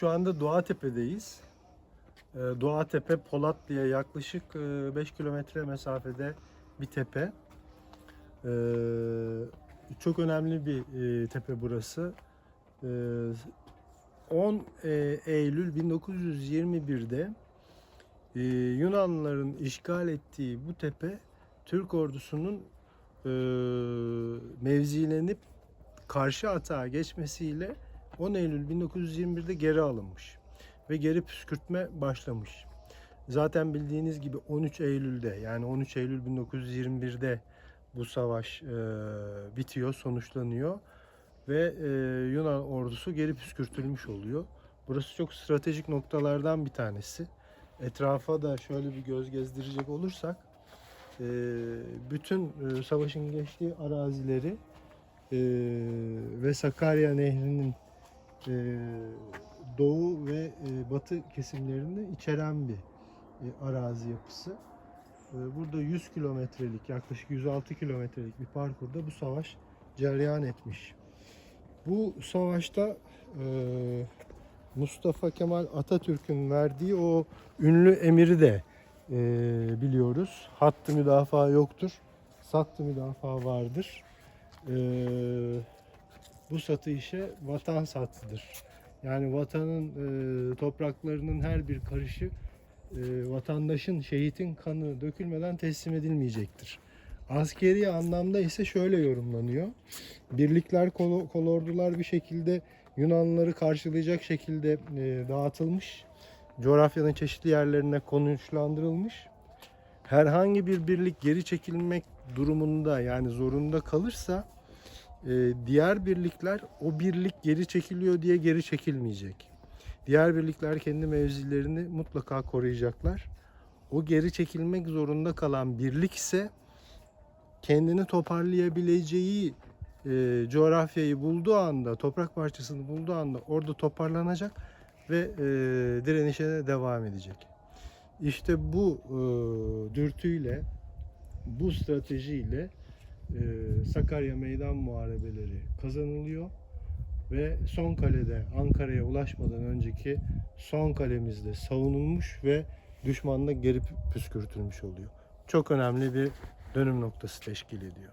şu anda Doğatepe'deyiz. Ee, Doğatepe Polatlı'ya yaklaşık 5 kilometre mesafede bir tepe. Ee, çok önemli bir e, tepe burası. Ee, 10 e, Eylül 1921'de e, Yunanlıların işgal ettiği bu tepe Türk ordusunun e, mevzilenip karşı atağa geçmesiyle 10 Eylül 1921'de geri alınmış ve geri püskürtme başlamış. Zaten bildiğiniz gibi 13 Eylül'de yani 13 Eylül 1921'de bu savaş e, bitiyor, sonuçlanıyor ve e, Yunan ordusu geri püskürtülmüş oluyor. Burası çok stratejik noktalardan bir tanesi. Etrafa da şöyle bir göz gezdirecek olursak e, bütün e, savaşın geçtiği arazileri e, ve Sakarya Nehri'nin e, doğu ve e, batı kesimlerini içeren bir e, arazi yapısı. E, burada 100 kilometrelik yaklaşık 106 kilometrelik bir parkurda bu savaş cereyan etmiş. Bu savaşta e, Mustafa Kemal Atatürk'ün verdiği o ünlü emiri de e, biliyoruz. Hattı müdafaa yoktur, sattı müdafaa vardır. E, bu satı işe vatan sattıdır. Yani vatanın e, topraklarının her bir karışı e, vatandaşın, şehitin kanı dökülmeden teslim edilmeyecektir. Askeri anlamda ise şöyle yorumlanıyor. Birlikler, kol, kolordular bir şekilde Yunanlıları karşılayacak şekilde e, dağıtılmış. Coğrafyanın çeşitli yerlerine konuşlandırılmış. Herhangi bir birlik geri çekilmek durumunda yani zorunda kalırsa diğer birlikler o birlik geri çekiliyor diye geri çekilmeyecek. Diğer birlikler kendi mevzilerini mutlaka koruyacaklar. O geri çekilmek zorunda kalan birlik ise kendini toparlayabileceği e, coğrafyayı bulduğu anda, toprak parçasını bulduğu anda orada toparlanacak ve e, direnişe devam edecek. İşte bu e, dürtüyle, bu stratejiyle e, Sakarya Meydan Muharebeleri kazanılıyor ve son kalede Ankara'ya ulaşmadan önceki son kalemizde savunulmuş ve düşmanla geri püskürtülmüş oluyor. Çok önemli bir dönüm noktası teşkil ediyor.